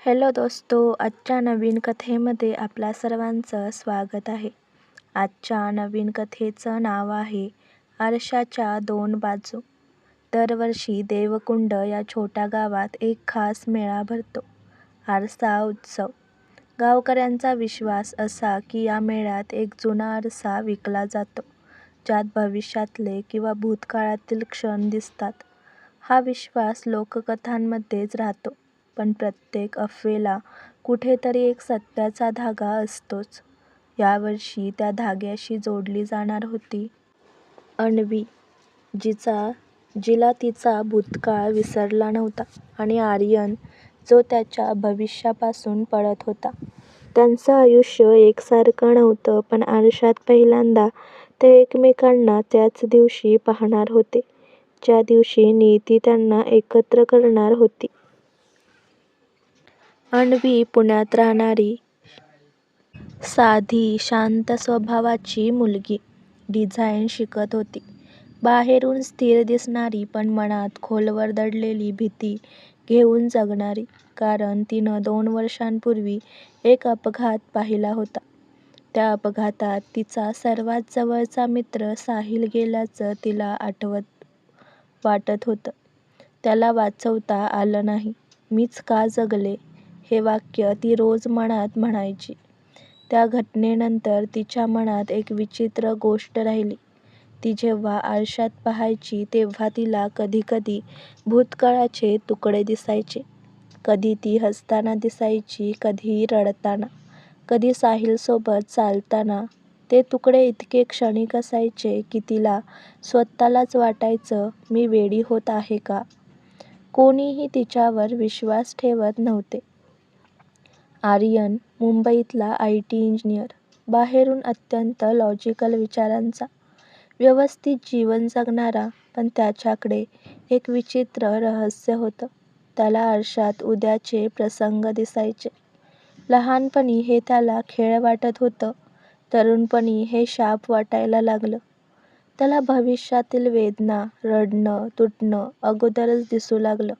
Hello दोस्तो आजच्या नवीन कथेमध्ये आपल्या सर्वांचं स्वागत आहे. आजच्या नवीन कथेचं नाव आहे आरशाच्या दोन बाजू. दरवर्षी देवकुंड या छोट्या गावात एक खास मेळा भरतो. आरसा उत्सव. गावकऱ्यांचा विश्वास असा की या मेळ्यात एक जुना आरसा विकला जातो, ज्यात भविष्यातले किंवा भूतकाळातील क्षण दिसतात. हा विश्वास लोककथांमध्येच राहतो, पण प्रत्येक अफवेला कुठेतरी एक सत्याचा धागा असतोच. यावर्षी त्या धाग्याशी जोडली जाणार होती अन्वी, जिला तिचा भूतकाळ विसरला नव्हता आणि आर्यन, जो त्याच्या भविष्यापासून पळत होता. त्यांचं आयुष्य एकसारखं नव्हतं पण आरशात पहिल्यांदा ते एकमेकांना त्याच दिवशी पाहणार होते, ज्या दिवशी नियती त्यांना एकत्र करणार होती. अणवी पुण्यात राहणारी साधी, शांत स्वभावाची मुलगी. डिझाईन शिकत होती. बाहेरून स्थिर दिसणारी पण मनात खोलवर दडलेली भीती घेऊन जगणारी. कारण तिनं दोन वर्षांपूर्वी एक अपघात पाहिला होता. त्या अपघातात तिचा सर्वात जवळचा मित्र साहिल गेल्याचं तिला वाटत होतं. त्याला वाचवता आलं नाही. मीच का जगले, हे वाक्य ती रोज मनात म्हणायची. त्या घटनेनंतर तिच्या मनात एक विचित्र गोष्ट राहिली. ती जेव्हा आरशात पाहायची तेव्हा तिला कधीकधी भूतकाळाचे तुकडे दिसायचे. कधी ती हसताना दिसायची, कधी रडताना, कधी साहिलसोबत चालताना. ते तुकडे इतके क्षणिक असायचे की तिला स्वतःलाच वाटायचं, मी वेडी होत आहे का? कोणीही तिच्यावर विश्वास ठेवत नव्हते. आर्यन मुंबईतला आय टी इंजिनियर. बाहेरून अत्यंत लॉजिकल विचारांचा, व्यवस्थित जीवन जगणारा. पण त्याच्याकडे एक विचित्र रहस्य होतं. त्याला आरशात उद्याचे प्रसंग दिसायचे. लहानपणी हे त्याला खेळ वाटत होतं. तरुणपणी हे शाप वाटायला लागलं. त्याला भविष्यातील वेदना, रडणं, तुटणं अगोदरच दिसू लागलं.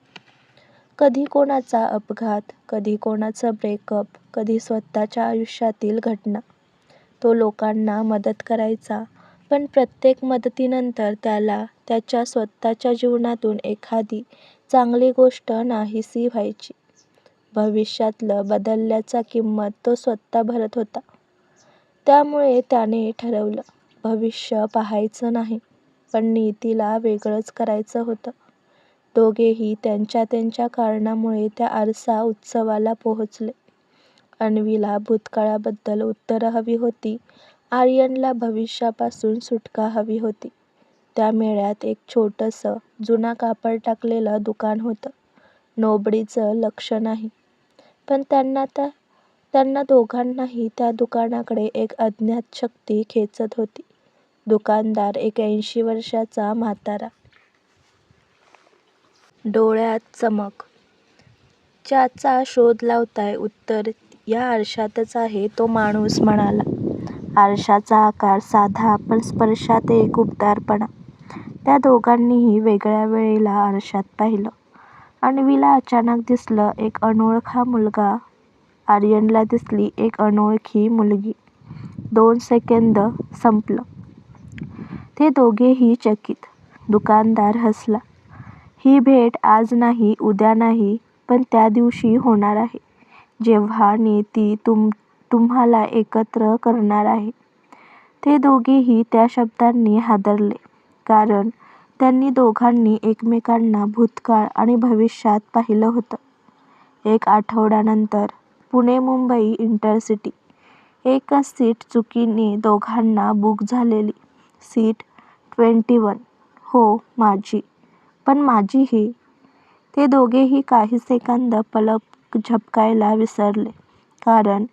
कधी कोणाचा अपघात, कधी कोणाचं ब्रेकअप, कधी स्वतःच्या आयुष्यातील घटना. तो लोकांना मदत करायचा, पण प्रत्येक मदतीनंतर त्याला त्याच्या स्वतःच्या जीवनातून एखादी चांगली गोष्ट नाहीशी व्हायची. भविष्यातलं बदलल्याचा किंमत तो स्वतः भरत होता. त्यामुळे त्याने ठरवलं, भविष्य पाहायचं नाही, पण नियतीला वेगळंच करायचं होतं. दोघेही त्यांच्या त्यांच्या कारणामुळे त्या आरसा उत्सवाला पोहोचले. अन्वीला भूतकाळाबद्दल उत्तरं हवी होती. आर्यनला भविष्यापासून सुटका हवी होती. त्या मेळ्यात एक छोटंसं, जुनं कापड टाकलेलं दुकान होतं. नोबडीचं लक्ष नाही. पण त्यांना दोघांनाही त्या दुकानाकडे एक अज्ञात शक्ती खेचत होती. दुकानदार एक ऐंशी वर्षांचा म्हातारा. डोळ्यात चमक. ज्याचा शोध लावताय उत्तर या आरशातच आहे तो माणूस म्हणाला. आरशाचा आकार साधा पण स्पर्शात एक उबदारपणा. त्या दोघांनीही वेगळ्या वेळेला आरशात पाहिलं. अन्वीला अचानक दिसलं एक अनोळखा मुलगा, आर्यनला दिसली एक अनोळखी मुलगी. दोन सेकंद संपलं. ते दोघेही चकित. दुकानदार हसला. ही भेट आज नाही, उद्या नाही, पण त्या दिवशी होणार आहे, जेव्हा नियती तुम्हाला एकत्र करणार आहे. ते दोघेही त्या शब्दांनी हादरले. कारण त्यांनी दोघांनी एकमेकांना भूतकाळ आणि भविष्यात पाहिलं होतं. एक आठवड्यानंतर पुणे-मुंबई इंटरसिटी. एकच सीट चुकीने दोघांना बुक झालेली. Seat twenty one. हो, माझी. पण माझीही. ते दोघेही काही सेकंद पलक झपकायला विसरले. कारण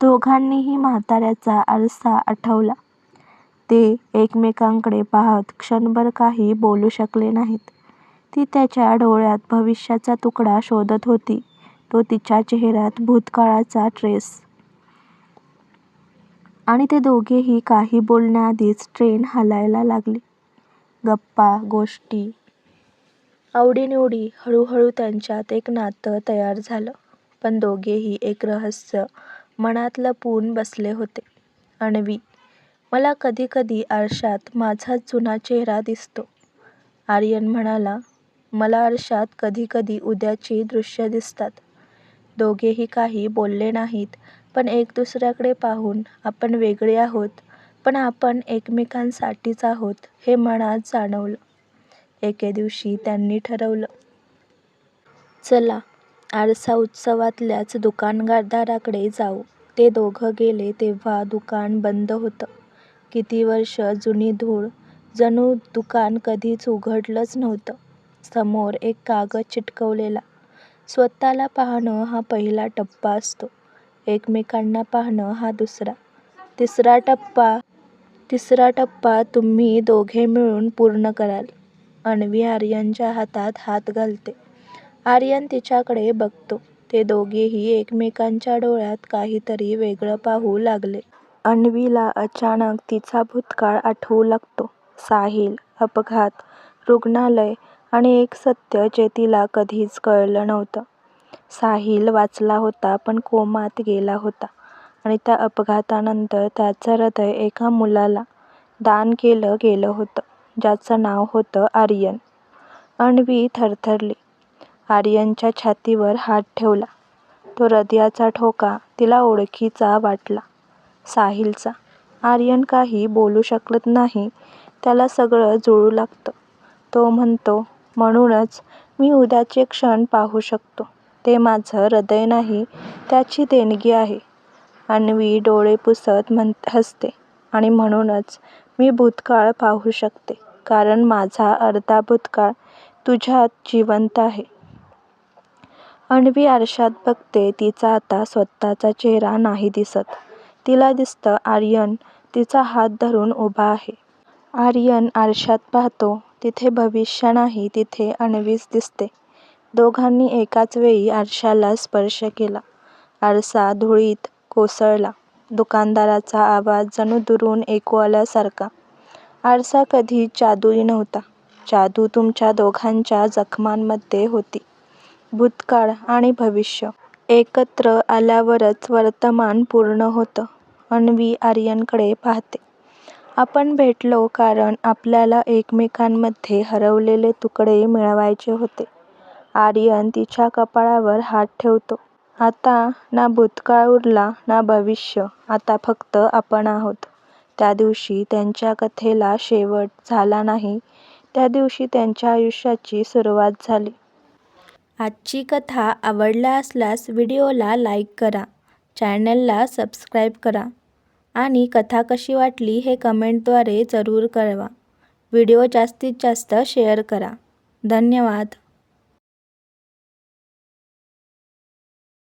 दोघांनीही म्हाताऱ्याचा आरसा आठवला. ते एकमेकांकडे पाहत क्षणभर काही बोलू शकले नाहीत. ती त्याच्या डोळ्यात भविष्याचा तुकडा शोधत होती, तो तिच्या चेहऱ्यात भूतकाळाचा ट्रेस. आणि ते दोघेही काही बोलण्याआधीच ट्रेन हालायला लागली. गप्पा, गोष्टी, आवडीनिवडी. हळूहळू त्यांच्यात एक नातं तयार झालं. पण दोघेही एक रहस्य मनात लपवून बसले होते. अन्वी, मला कधीकधी आरशात माझाच जुना चेहरा दिसतो. आर्यन म्हणाला. मला आरशात कधीकधी उद्याची दृश्य दिसतात. दोघेही काही बोलले नाहीत पण एक दुसऱ्याकडे पाहून आपण वेगळे आहोत पण आपण एकमेकांसाठीच आहोत हे मनात जाणवलं. एके दिवशी त्यांनी ठरवलं. चला आरसा उत्सवातल्याच दुकानदाराकडे जाऊ. ते दोघं गेले तेव्हा दुकान बंद होतं. किती वर्षं जुनी धूळ. जणू दुकान कधीच उघडलंच नव्हतं. समोर एक कागद चिटकवलेला स्वतःला पाहणं हा पहिला टप्पा असतो. एकमेकांना पाहणं हा दुसरा. तिसरा टप्पा तिसरा टप्पा तुम्ही दोघे मिळून पूर्ण कराल. अन्वी आर्यनच्या हातात हात घालते. आर्यन तिच्याकडे बघतो. ते दोघेही एकमेकांच्या डोळ्यात काहीतरी वेगळं पाहू लागले. अन्वीला अचानक तिचा भूतकाळ आठवू लागतो. साहिल, अपघात, रुग्णालय आणि एक सत्य जे तिला कधीच कळलं नव्हतं. साहिल वाचला होता पण कोमात गेला होता आणि त्या अपघातानंतर त्याचं हृदय एका मुलाला दान केलं गेलं होतं ज्याचं नाव होतं आर्यन. अण्वी थरथरली. आर्यनच्या छातीवर हात ठेवला. तो हृदयाचा ठोका तिला ओळखीचा वाटला. साहिलचा. आर्यन काही बोलू शकत नाही. त्याला सगळं जुळू लागतं. तो म्हणतो, म्हणूनच मी उद्याचे क्षण पाहू शकतो. ते माझं हृदय नाही त्याची देणगी आहे. अन्वी डोळे पुसत म्हण हसते. आणि म्हणूनच मी भूतकाळ पाहू शकते कारण माझा अर्धा भूतकाळ तुझ्यात जिवंत आहे. अणवी आरशात बघते. तिचा आता स्वतःचा चेहरा नाही दिसत. तिला दिसतं आर्यन तिचा हात धरून उभा आहे. आर्यन आरशात पाहतो. तिथे भविष्य नाही तिथे अन्वीच दिसते. दोघांनी एकाच वेळी आरशाला स्पर्श केला. आरसा धुळीत कोसळला. दुकानदाराचा आवाज जणू दुरून ऐकू आल्यासारखा. आरसा कधी जादुई नव्हता. जादू तुमच्या दोघांच्या जखमांमध्ये होती. भूतकाळ आणि भविष्य एकत्र आल्यावरच वर्तमान पूर्ण होतं. अन्वी आर्यनकडे पाहते. आपण भेटलो कारण आपल्याला एकमेकांमध्ये हरवलेले तुकडे मिळवायचे होते. आर्यन तिच्या कपाळावर हात ठेवतो. आता ना भूतकाळ उरला ना भविष्य आता फक्त आपण आहोत. त्या दिवशी त्यांच्या कथेला शेवट झाला नाही त्या दिवशी त्यांच्या आयुष्याची सुरुवात झाली. आजची कथा आवडला असल्यास व्हिडिओला लाईक करा, चॅनलला सबस्क्राईब करा आणि कथा कशी वाटली हे कमेंटद्वारे जरूर कळवा. व्हिडिओ जास्तीत जास्त शेअर करा. धन्यवाद.